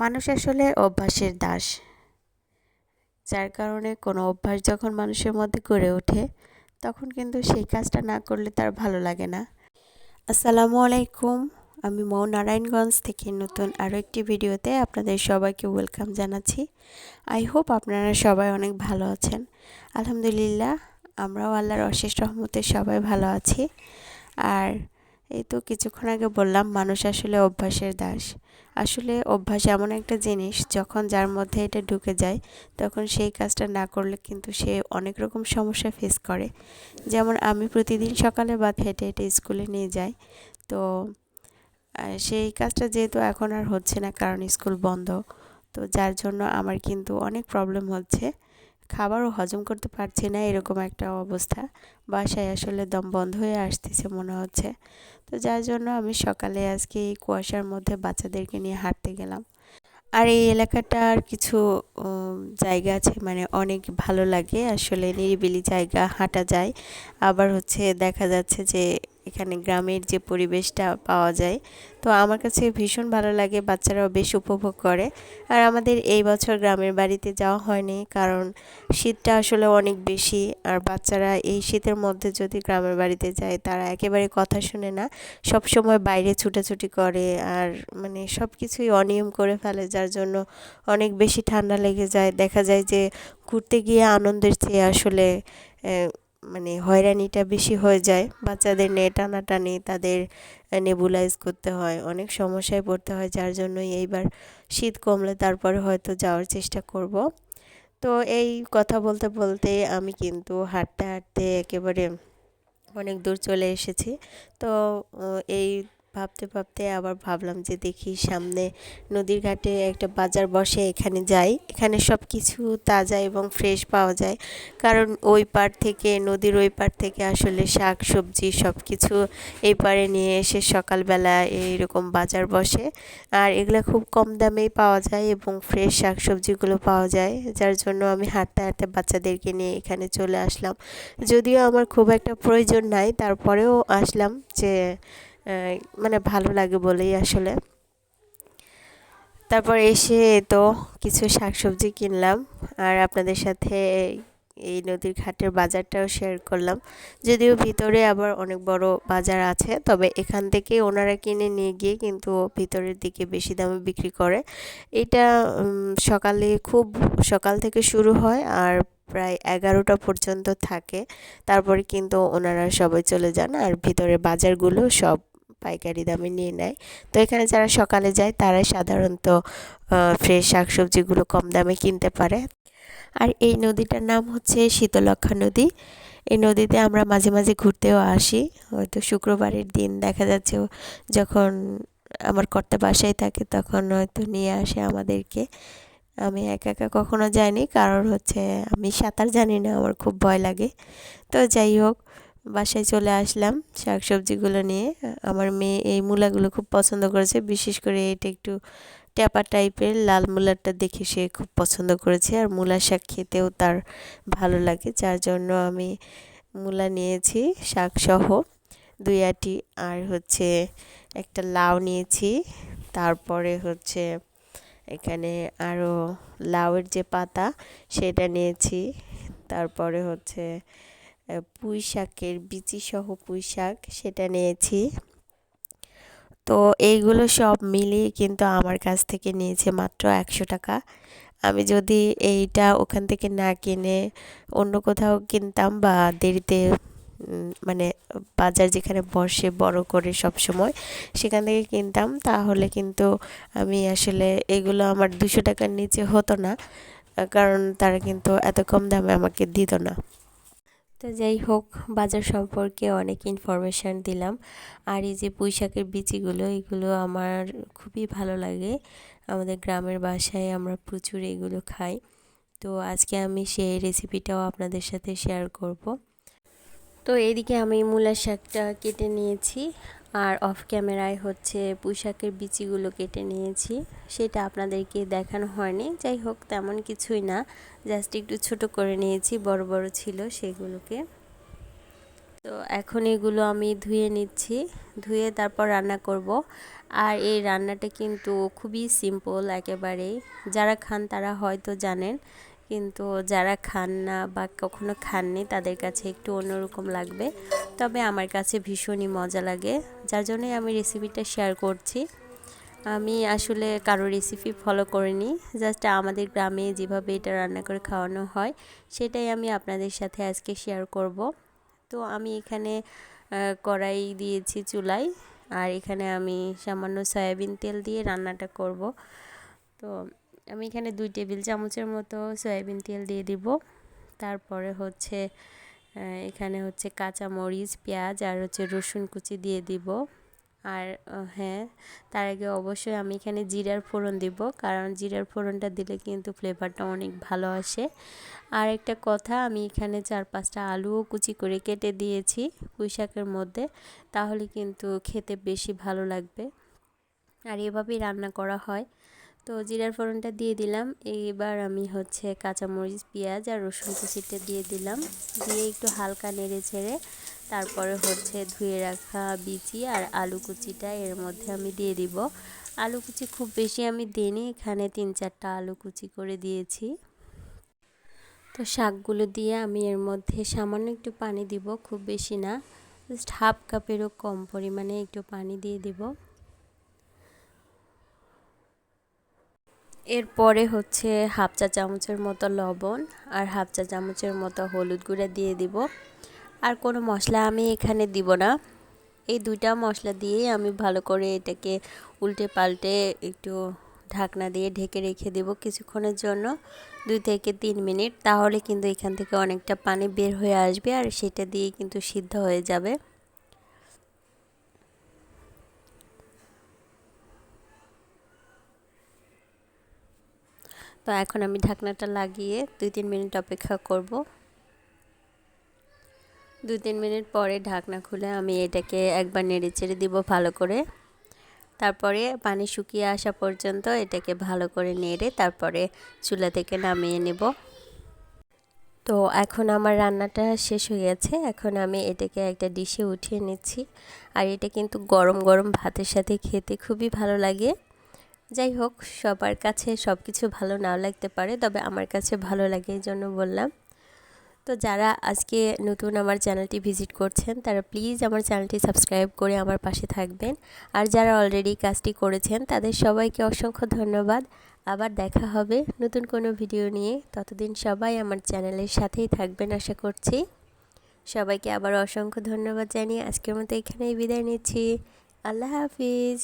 মানুষ আসলে অভ্যাসের দাস। যার কারণে কোনো অভ্যাস যখন মানুষের মধ্যে গড়ে ওঠে, তখন কিন্তু সেই কাজটা না করলে তার ভালো লাগে না। আসসালামু আলাইকুম, আমি মৌ নারায়ণগঞ্জ থেকে নতুন আরও একটি ভিডিওতে আপনাদের সবাইকে ওয়েলকাম জানাচ্ছি। আই হোপ আপনারা সবাই অনেক ভালো আছেন। আলহামদুলিল্লাহ, আমরাও আল্লাহর অশেষ রহমতে সবাই ভালো আছি। আর এই তো কিছুক্ষণ আগে বললাম, মানুষ আসলে অভ্যাসের দাস। আসলে অভ্যাস এমন একটা জিনিস, যখন যার মধ্যে এটা ঢুকে যায়, তখন সেই কাজটা না করলে কিন্তু সে অনেক রকম সমস্যা ফেস করে। যেমন আমি প্রতিদিন সকালে বাদ হেঁটে হেঁটে স্কুলে নিয়ে যাই, তো সেই কাজটা যেহেতু এখন আর হচ্ছে না, কারণ স্কুল বন্ধ, তো যার জন্য আমার কিন্তু অনেক প্রবলেম হচ্ছে। খাবারও হজম করতে পারছি না, এরকম একটা অবস্থা। বাসায় আসলে দম বন্ধ হয়ে আসতেছে মনে হচ্ছে। তো যার জন্য আমি সকালে আজকে এই কুয়াশার মধ্যে বাচ্চাদেরকে নিয়ে হাঁটতে গেলাম। আর এই এলাকাটার কিছু জায়গা আছে মানে অনেক ভালো লাগে। আসলে নিরিবিলি জায়গা, হাঁটা যায়। আবার হচ্ছে দেখা যাচ্ছে যে এখানে গ্রামের যে পরিবেশটা পাওয়া যায়। তো আমার কাছে ভীষণ ভালো লাগে, বাচ্চারাও বেশ উপভোগ করে। আর আমাদের এই বছর গ্রামের বাড়িতে যাওয়া হয়নি কারণ শীতটা আসলে অনেক বেশি। আর বাচ্চারা এই শীতের মধ্যে যদি গ্রামের বাড়িতে যায়, তারা একেবারে কথা শুনে না। সব সময় বাইরে ছুটাছুটি করে আর মানে সব কিছুই অনিয়ম করে ফেলে, যার জন্য অনেক বেশি ঠান্ডা লেগে যায়। দেখা যায় যে ঘুরতে গিয়ে আনন্দের চেয়ে আসলে মানে হয়রানিটা বেশি হয়ে যায়। বাচ্চাদের নিয়ে টানাটানি, তাদের নেবুলাইজ করতে হয়। অনেক সমস্যায় পড়তে হয়, যার জন্যই এইবার শীত কমলে তারপরে হয়তো যাওয়ার চেষ্টা করব। তো এই কথা বলতে বলতে আমি কিন্তু হাঁটতে হাঁটতে একেবারে অনেক দূর চলে এসেছি। তো এই ভাবতে ভাবতে আবার ভাবলাম যে দেখি সামনে নদীর ঘাটে একটা বাজার বসে, এখানে যাই। এখানে সব কিছু তাজা এবং ফ্রেশ পাওয়া যায়। কারণ ওই পার থেকে, নদীর ওই পার থেকে আসলে শাক, সবজি সব কিছু এই পারে নিয়ে এসে সকালবেলা এইরকম বাজার বসে। আর এগুলো খুব কম দামেই পাওয়া যায় এবং ফ্রেশ শাক সবজিগুলো পাওয়া যায়। যার জন্য আমি হাঁটতে হাঁটতে বাচ্চাদেরকে নিয়ে এখানে চলে আসলাম। যদিও আমার খুব একটা প্রয়োজন নাই, তারপরেও আসলাম যে মানে ভালো লাগে বলেই আসলে। তারপর এসে তো কিছু শাকসবজি কিনলাম আর আপনাদের সাথে এই নদীর ঘাটের বাজারটাও শেয়ার করলাম। যদিও ভিতরে আবার অনেক বড় বাজার আছে, তবে এখান থেকে ওনারা কিনে নিয়ে গিয়ে কিন্তু ভিতরের দিকে বেশি দামে বিক্রি করে। এটা সকালে খুব সকাল থেকে শুরু হয় আর প্রায় এগারোটা পর্যন্ত থাকে। তারপরে কিন্তু ওনারা সবাই চলে যান আর ভিতরে বাজারগুলো সব পাইকারি দামে নিয়ে নেয়। তো এখানে যারা সকালে যায়, তারাই সাধারণত ফ্রেশ শাকসবজিগুলো কম দামে কিনতে পারে। আর এই নদীটার নাম হচ্ছে শীতলক্ষা নদী। এই নদীতে আমরা মাঝে মাঝে ঘুরতেও আসি। হয়তো শুক্রবারের দিন দেখা যাচ্ছে যখন আমার কর্তা বাসায় থাকে, তখন হয়তো নিয়ে আসে আমাদেরকে। আমি একা একা কখনো যাইনি, কারণ হচ্ছে আমি সাঁতার জানি না, আমার খুব ভয় লাগে। তো যাই হোক বাসায় চলে আসলাম শাক সবজিগুলো নিয়ে। আমার মেয়ে এই মূলাগুলো খুব পছন্দ করেছে, বিশেষ করে এটা একটু ট্যাপা টাইপের, লাল মূলাটা দেখে সে খুব পছন্দ করেছে আর মূলা শাক খেতেও তার ভালো লাগে, যার জন্য আমি মূলা নিয়েছি, শাকসহ দুই আটি আর হচ্ছে একটা লাউ নিয়েছি, তারপরে হচ্ছে এখানে আরও লাউয়ের যে পাতা সেটা নিয়েছি, তারপরে হচ্ছে পুঁই শাকের বিচিসহ পুঁই শাক সেটা নিয়েছি। তো এইগুলো সব মিলিয়ে কিন্তু আমার কাছ থেকে নিয়েছে মাত্র একশো টাকা। আমি যদি এইটা ওখান থেকে না কিনে অন্য কোথাও কিনতাম বা দেরিতে মানে বাজার যেখানে বসে বড় করে সব সময় সেখান থেকে কিনতাম, তাহলে কিন্তু আমি আসলে এগুলো আমার দুশো টাকার নিচে হতো না। কারণ তারা কিন্তু এত কম দামে আমাকে দিত না। তো যাই হোক, বাজার সম্পর্কে অনেক ইনফরমেশান দিলাম। আর এই যে পুঁইশাকের বিচিগুলো, এগুলো আমার খুবই ভালো লাগে। আমাদের গ্রামের বাসায় আমরা প্রচুর এগুলো খাই। তো আজকে আমি সেই রেসিপিটাও আপনাদের সাথে শেয়ার করব। তো এদিকে আমি মূলা শাকটা কেটে নিয়েছি। আর অফ ক্যামেরায় হচ্ছে পুঁইশাকের বিচিগুলো কেটে নিয়েছি। সেটা আপনাদেরকে দেখানো হয়নি। যাই হোক, তেমন কিছুই না। জাস্ট একটু ছোট করে নিয়েছি, বড় বড় ছিল সেগুলোকে। তো এখন এগুলো আমি ধুয়ে নিচ্ছি। ধুয়ে তারপর রান্না করব। আর এই রান্নাটা কিন্তু খুবই সিম্পল একেবারেই। যারা খান তারা হয়তো জানেন কিন্তু যারা খান না বা কখনো খাননি, তাদের কাছে একটু অন্যরকম লাগবে। তবে আমার কাছে ভীষণই মজা লাগে। যার জন্যই আমি রেসিপিটা শেয়ার করছি। আমি আসলে কারও রেসিপি ফলো করিনি। জাস্ট আমাদের গ্রামে যেভাবে এটা রান্না করে খাওয়ানো হয়, সেটাই আমি আপনাদের সাথে আজকে শেয়ার করব। তো আমি এখানে কড়াই দিয়েছি চুলায়, আর এখানে আমি সামান্য সয়াবিন তেল দিয়ে রান্নাটা করব। তো আমি এখানে দুই টেবিল চামচের মতো সয়াবিন তেল দিয়ে দিব। তারপরে হচ্ছে এখানে হচ্ছে কাঁচা মরিচ পেঁয়াজ আর হচ্ছে রসুন কুচি দিয়ে দিব। আর হ্যাঁ তার আগে অবশ্যই আমি এখানে জিরার ফোড়ন দিব, কারণ জিরার ফোড়নটা দিলে কিন্তু ফ্লেভারটা অনেক ভালো আসে। আর একটা কথা, আমি এখানে চার পাঁচটা আলুও কুচি করে কেটে দিয়েছি পুঁই শাকের মধ্যে, তাহলে কিন্তু খেতে বেশি ভালো লাগবে। আর এভাবেই রান্না করা হয়। তো জিরার ফোড়নটা দিয়ে দিলাম। এইবার আমি হচ্ছে কাঁচামরিচ, পেঁয়াজ আর রসুন কুচিটা দিয়ে দিলাম। দিয়ে একটু হালকা নেড়ে ছেড়ে তারপরে হচ্ছে ধুয়ে রাখা বিচি আর আলু কুচিটা এর মধ্যে আমি দিয়ে দিব। আলু কুচি খুব বেশি আমি দিইনি, এখানে তিন চারটা আলু কুচি করে দিয়েছি। তো শাকগুলো দিয়ে আমি এর মধ্যে সামান্য একটু পানি দিব, খুব বেশি না জাস্ট হাফ কাপেরও কম পরিমাণে একটু পানি দিয়ে দিব। এরপরে হচ্ছে হাফ চা চামচের মতো লবণ আর হাফ চা চামচের মতো হলুদ গুঁড়া দিয়ে দিব। আর কোনো মশলা আমি এখানে দিব না। এই দুইটা মশলা দিয়েই আমি ভালো করে এটাকে উল্টে পাল্টে একটু ঢাকনা দিয়ে ঢেকে রেখে দেব কিছুক্ষণের জন্য, দুই থেকে তিন মিনিট। তাহলে কিন্তু এখান থেকে অনেকটা পানি বের হয়ে আসবে আর সেটা দিয়ে কিন্তু সিদ্ধ হয়ে যাবে। তো এখন আমি ঢাকনাটা লাগিয়ে দুই তিন মিনিট অপেক্ষা করব। দুই তিন মিনিট পরে ঢাকনা খুলে আমি এটাকে একবার নেড়ে চেড়ে দিব ভালো করে। তারপরে পানি শুকিয়ে আসা পর্যন্ত এটাকে ভালো করে নেড়ে তারপরে চুলা থেকে নামিয়ে নেব। তো এখন আমার রান্নাটা শেষ হয়ে গেছে। এখন আমি এটাকে একটা ডিশে উঠিয়ে নিচ্ছি। আর এটা কিন্তু গরম গরম ভাতের সাথে খেতে খুবই ভালো লাগে। যাই হোক, সবার কাছে সব কিছু ভালো নাও লাগতে পারে, তবে আমার কাছে ভালো লাগে এই জন্য বললাম। তো যারা আজকে নতুন আমার চ্যানেলটি ভিজিট করছেন, তারা প্লিজ আমার চ্যানেলটি সাবস্ক্রাইব করে আমার পাশে থাকবেন। আর যারা অলরেডি কাজটি করেছেন, তাদের সবাইকে অসংখ্য ধন্যবাদ। আবার দেখা হবে নতুন কোনো ভিডিও নিয়ে। ততদিন সবাই আমার চ্যানেলের সাথেই থাকবেন আশা করছি। সবাইকে আবার অসংখ্য ধন্যবাদ জানিয়ে আজকের মতো এখানেই বিদায় নিচ্ছি। আল্লাহ হাফিজ।